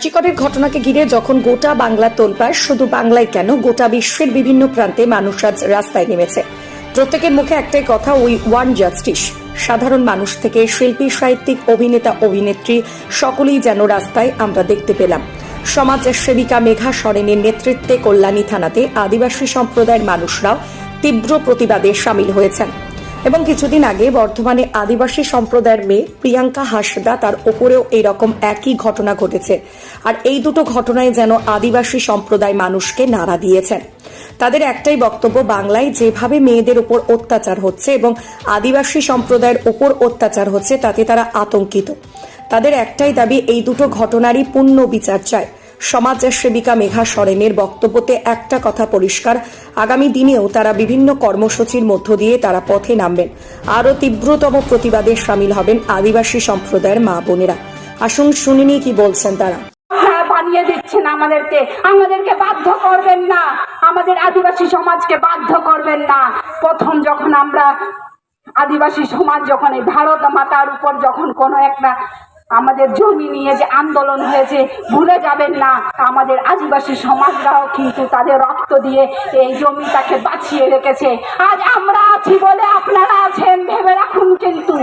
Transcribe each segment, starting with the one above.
চিকরের ঘটনাকে ঘিরে যখন গোটা বাংলা তোলপাড়, শুধু বাংলায় কেন, গোটা বিশ্বের বিভিন্ন প্রান্তে মানুষ আজ রাস্তায় নেমেছে। প্রত্যেকের মুখে একটাই কথা, ওই ওয়ান জাস্টিস। সাধারণ মানুষ থেকে শিল্পী, সাহিত্যিক, অভিনেতা, অভিনেত্রী, সকলেই যেন রাস্তায় আমরা দেখতে পেলাম। সমাজ সেবিকা মেঘা সরেনের নেতৃত্বে কল্যাণী থানাতে আদিবাসী সম্প্রদায়ের মানুষরাও তীব্র প্রতিবাদে সামিল হয়েছেন। এবং কিছুদিন আগে বর্ধমানে আদিবাসী সম্প্রদায়ের মেয়ে প্রিয়াঙ্কা হাসদা তার ওপরেও এইরকম একই ঘটনা ঘটেছে। আর এই দুটো ঘটনায় যেন আদিবাসী সম্প্রদায় মানুষকে নাড়া দিয়েছেন তাদের একটাই বক্তব্য, বাংলায় যেভাবে মেয়েদের উপর অত্যাচার হচ্ছে এবং আদিবাসী সম্প্রদায়ের উপর অত্যাচার হচ্ছে, তাতে তারা আতঙ্কিত। তাদের একটাই দাবি, এই দুটো ঘটনারই পূর্ণ বিচার চায়। সমাজ সেবিকা মেঘা সরেনের বক্তব্যতে একটা কথা পরিষ্কার। আগামী দিনেও তারা বিভিন্ন কর্মসূচির মধ্য দিয়ে তারা পথে নামবেন। আরও তীব্রতম প্রতিবাদে সামিল হবেন আদিবাসী সম্প্রদায়ের মা বোনেরা। আসুন শুনিনি কি বলছেন তারা। বানিয়ে দিচ্ছেন আমাদেরকে। আমাদেরকে বাধ্য করবেন না। আমাদের আদিবাসী সমাজকে বাধ্য করবেন না। প্রথম যখন আমরা আদিবাসী সমাজ যখন এই ভারত মাতার উপর যখন কোনো একটা আমাদের জমি নিয়ে যে আন্দোলন হয়েছে, ভুলে যাবেন না। আমাদের আদিবাসী সমাজরাও কিন্তু তাদের রক্ত দিয়ে এই জমিটাকে বাঁচিয়ে রেখেছে। আজ আমরা আছি বলে আপনারা আছেন, ভেবে রাখুন কিন্তু।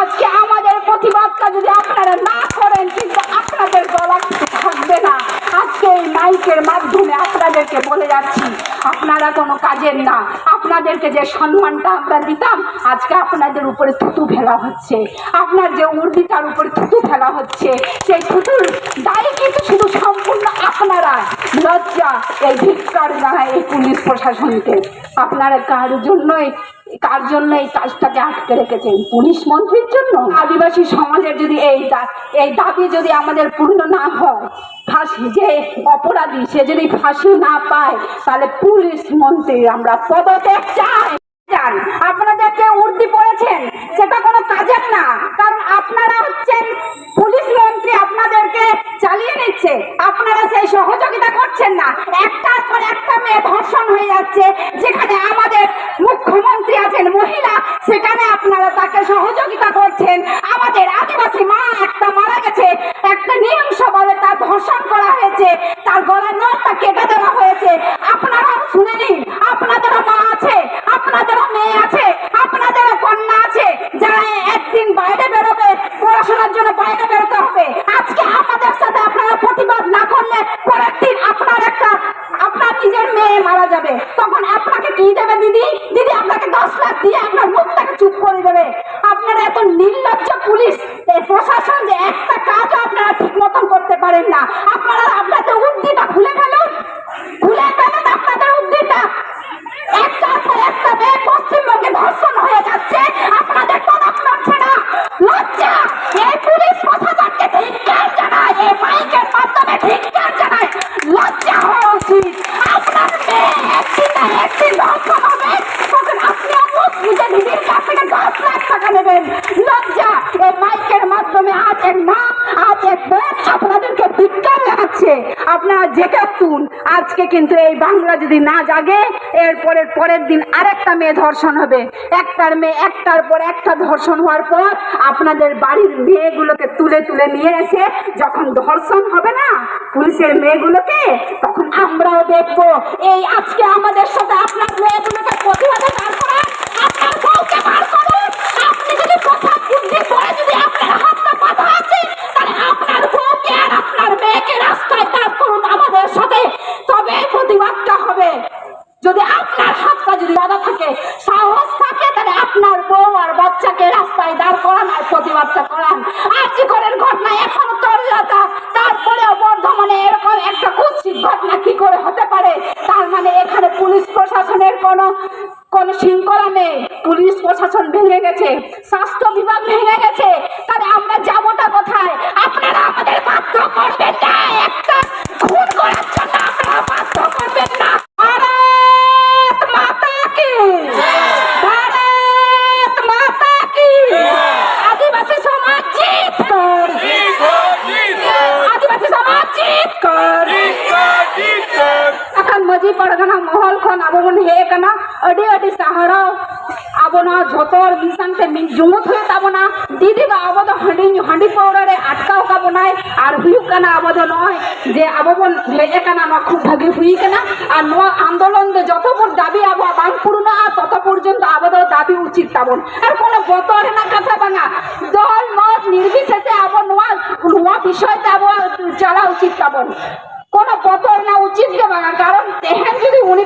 আজকে আমাদের প্রতিবাদটা যদি আপনারা না করেন, কিন্তু আপনাদের গলা কিছু থাকবে না আজকে এই মাইকের মাধ্যমে আপনাদেরকে বলে যাচ্ছি, আপনারা কোনো কাজের না। আপনাদেরকে যে সম্মানটা আমরা দিতাম, আজকে আপনাদের উপরে থুতু ফেলা হচ্ছে। আপনার যে উর্দিটার উপরে থুতু ফেলা হচ্ছে। সেই থুতুর দায়ী কিন্তু শুধু সম্পূর্ণ আপনারা লজ্জা, এই ধিক্কার জানায় এই পুলিশ প্রশাসনকে। আপনারা কার জন্যই কার জন্য এই কাজটাকে আটকে রেখেছেন পুলিশ মন্ত্রীর জন্য? আদিবাসী সমাজের যদি এই এই দাবি যদি আমাদের পূর্ণ না হয়, ফাঁসি, যে অপরাধী, সে যদি ফাঁসি না পায়, তাহলে পুলিশ মন্ত্রী আমরা পদত্যাগ চাই। যান আপনাদেরকে উর্দি পড়েছেন, সেটা কোনো কাজের না। কারণ আপনারা হচ্ছেন পুলিশ মন্ত্রী, আপনাদেরকে চালিয়ে নিচ্ছে। আপনারা সেই সহযোগিতা করছেন না। একটার পর একটা মেয়ে ধর্ষণ হয়ে যাচ্ছে। যেখানে আমাদের মুখ্যমন্ত্রী আছেন, মহিলা, সেখানে আপনারা তাকে সহযোগিতা করছেন আমাদের আদিবাসী মা একটা মারা গেছে একটা নিয়মসভাবে তার ধর্ষণ করা হয়েছে তার গলার নলটা কেটে দেওয়া হয়েছে আপনারা শুনে নিন আপনাদেরও মা আছে আপনাদেরও মেয়ে আছে আপনাদেরও কন্যা আছে যারা একদিন বাইরে বেরোবে পড়াশোনার জন্য বাইরে বেরোতে হবে আজকে আমাদের সাথে আপনারা প্রতিবাদ না করলে পরের দিন আপনার একটা আপনার নিজের মেয়ে মারা যাবে তখন আপনাকে কি দেবে দিদি? দিদি, আপনাকে দশ লাখ দিয়ে আপনার মুখটাকে চুপ করে দেবে। আপনারা এত নির্লজ্জ পুলিশ প্রশাসন যে একটা কাজও আপনারা ঠিক মতন করতে পারেন না। আপনারা আপনাদের উর্দিটা খুলে ফেলুন খুলে ফেলুন আপনাদের উর্দিটা একটার পর একটা মেয়ে পশ্চিমবঙ্গে ধর্ষণ হয়ে যাচ্ছে আপনাদের টনক নড়ছে না লজ্জা এই পুলিশ প্রশাসনকে ধিক্কার জানায় এই মাইকের মাধ্যমে ধিক্কার জানায় লজ্জা হওয়া উচিত আপনার মেয়ে একদিন না একদিন ধর্ষণ হবে তখন আপনি মুখ নিজে দিদির কাছ থেকে দশ লাখ টাকা নেবেন লজ্জা। এই মাইকের মাধ্যমে আজ এক মা, আজ এক বোন আপনাদেরকে ধিক্কার জানাচ্ছে আপনারা জেগে উঠুন। আজকে কিন্তু এই বাংলা যদি না জাগে, এরপরের পরের দিন আরেকটা মেয়ে ধর্ষণ হবে। একটার মেয়ে একটার পর একটা ধর্ষণ হওয়ার পর আপনাদের বাড়ির মেয়েগুলোকে তুলে তুলে নিয়ে এসে যখন ধর্ষণ হবে না পুলিশের মেয়েগুলোকে, তখন আমরাও দেখব। এই আজকে আমাদের সাথে আপনার মেয়েগুলোকে প্রতিবাদে দাঁড় করান আপনার বউকে বার করুন আপনি যদি পোশাক বুদ্ধি পরে যদি আপনার হাতটা বাঁধা আছে তাহলে আপনার বউকে আর আপনার মেয়েকে রাস্তায় দাঁড় করুন আমাদের সাথে তবে প্রতিবাদটা হবে যদি আপনার হাতটা যদি বাধা থাকে সাহস থাকে তাহলে আপনার বউ বাচ্চাকে রাস্তায় দাঁড় করান আর প্রতিবাদটা করান। আর জীবনের ঘটনা এখনও তরজাতা তারপরেও বর্ধমানে এরকম একটা কুৎসিত ঘটনা কি করে হতে পারে? তার মানে এখানে পুলিশ প্রশাসনের কোনো, কোন শৃঙ্খলা নেই। পুলিশ প্রশাসন ভেঙে গেছে। স্বাস্থ্য বিভাগ ভেঙে গেছে। তাহলে আমরা যাবোটা কোথায়? আপনারা আমাদের বাধ্য করবেন না। একটা খুন করার জন্য আপনারা বাধ্য করবেন না ভারত মাতা কি ভারত মাতা কি আদিবাসী সমাজ জিত কর আদিবাসী সমাজ জিত কর ᱦᱮᱡ ᱟᱠᱟᱱᱟ ᱟᱹᱰᱤ ᱟᱹᱰᱤ ᱥᱟᱦᱟᱨᱟᱣ ᱟᱵᱚ ᱱᱚᱣᱟ ᱡᱷᱚᱛᱚ ᱦᱚᱲ ᱢᱤᱫ ᱥᱟᱶᱛᱮ ᱢᱤᱫ ᱡᱩᱢᱩᱫ ᱦᱩᱭᱩᱜ ᱛᱟᱵᱚᱱᱟ ᱫᱤᱫᱤ ᱫᱚ ᱟᱵᱚ ᱫᱚ ᱦᱟᱺᱰᱤ ᱦᱟᱺᱰᱤ ᱯᱟᱹᱣᱨᱟᱹ ᱨᱮ ᱟᱴᱠᱟᱣ ᱠᱟᱵᱚᱱᱟᱭ ᱟᱨ ᱦᱩᱭᱩᱜ ᱠᱟᱱᱟ ᱟᱵᱚ ᱫᱚ ᱱᱚᱜᱼᱚᱭ ᱡᱮ ᱟᱵᱚ ᱵᱚᱱ ᱦᱮᱡ ᱟᱠᱟᱱᱟ ᱱᱚᱣᱟ ᱠᱷᱩᱵ ᱵᱷᱟᱹᱜᱤ ᱦᱩᱭ ᱟᱠᱟᱱᱟ ᱟᱨ ᱱᱚᱣᱟ ᱟᱱᱫᱳᱞᱚᱱ ᱫᱚ ᱡᱚᱛᱚ ᱵᱚᱱ দাবি আবহাওয়া বান পূর্ণা তত পর্যন্ত আমাদের দাবি উচিত তাবন আর কোনো বতর না কথা বাঙা দল মত নির্বিশেষে আবার নোয়া নোয়া বিষয়টা আবার চালা উচিত তাবন কোনো বতর না উচিত বাঙা কারণ